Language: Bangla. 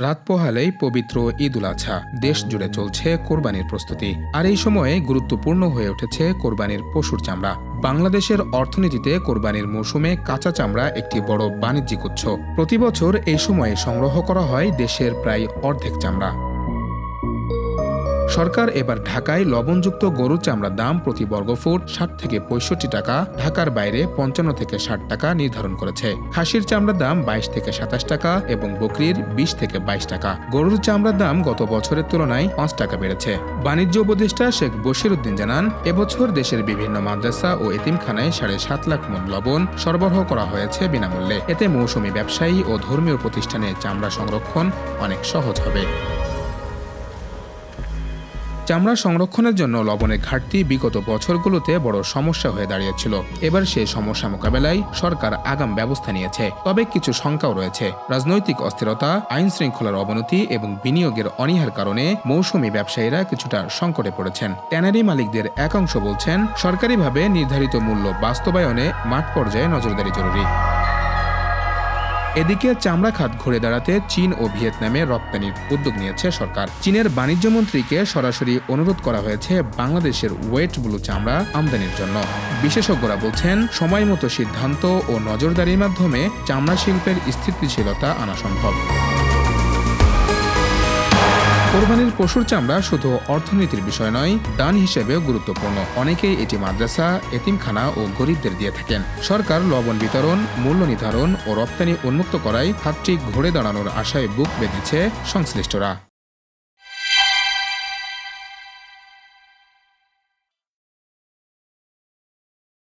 রাত পোহালেই পবিত্র ঈদ উল আজহা, দেশ জুড়ে চলছে কোরবানির প্রস্তুতি। আর এই সময়ে গুরুত্বপূর্ণ হয়ে উঠেছে কোরবানির পশুর চামড়া। বাংলাদেশের অর্থনীতিতে কোরবানির মৌসুমে কাঁচা চামড়া একটি বড় বাণিজ্যিক উৎস। প্রতিবছর এই সময়ে সংগ্রহ করা হয় দেশের প্রায় অর্ধেক চামড়া। সরকার এবার ঢাকায় লবণযুক্ত গরুর চামড়ার দাম প্রতি বর্গফুট ষাট থেকে পঁয়ষট্টি টাকা, ঢাকার বাইরে পঞ্চান্ন থেকে ষাট টাকা নির্ধারণ করেছে। খাসির চামড়ার দাম বাইশ থেকে সাতাশ টাকা এবং বকরির বিশ থেকে বাইশ টাকা। গরুর চামড়ার দাম গত বছরের তুলনায় পাঁচ টাকা বেড়েছে। বাণিজ্য উপদেষ্টা শেখ বশির উদ্দিন জানান, এবছর দেশের বিভিন্ন মাদ্রাসা ও এতিমখানায় সাড়ে সাত লাখ মন লবণ সরবরাহ করা হয়েছে বিনামূল্যে। এতে মৌসুমী ব্যবসায়ী ও ধর্মীয় প্রতিষ্ঠানে চামড়া সংরক্ষণ অনেক সহজ হবে। চামড়া সংরক্ষণের জন্য লবণের ঘাটতি বিগত বছরগুলোতে বড় সমস্যা হয়ে দাঁড়িয়েছিল। এবার সেই সমস্যা মোকাবেলায় সরকার আগাম ব্যবস্থা নিয়েছে। তবে কিছু শঙ্কাও রয়েছে। রাজনৈতিক অস্থিরতা আইন শৃঙ্খলার অবনতি এবং বিনিয়োগের অনীহার কারণে মৌসুমী ব্যবসায়ীরা কিছুটা সংকটে পড়েছেন। ট্যানারি মালিকদের একাংশ বলছেন, সরকারিভাবে নির্ধারিত মূল্য বাস্তবায়নে মাঠ পর্যায়ে নজরদারি জরুরি। এদিকে চামড়া খাত ঘুরে দাঁড়াতে চীন ও ভিয়েতনামে রপ্তানির উদ্যোগ নিয়েছে সরকার। চীনের বাণিজ্য মন্ত্রীকে সরাসরি অনুরোধ করা হয়েছে বাংলাদেশের ওয়েট ব্লু চামড়া আমদানির জন্য। বিশেষজ্ঞরা বলছেন সময় মতো সিদ্ধান্ত ও নজরদারির মাধ্যমে চামড়া শিল্পের স্থিতিশীলতা আনা সম্ভব। কোরবানির পশুর চামড়া শুধু অর্থনীতির বিষয় নয়, দান হিসেবেও গুরুত্বপূর্ণ। অনেকেই এটি মাদ্রাসা, এতিমখানা ও গরিবদের দিয়ে থাকেন। সরকার লবণ বিতরণ, মূল্য নির্ধারণ ও রপ্তানি উন্মুক্ত করায় হাতটি ঘুরে দাঁড়ানোর আশায় বুক বেঁধেছে সংশ্লিষ্টরা।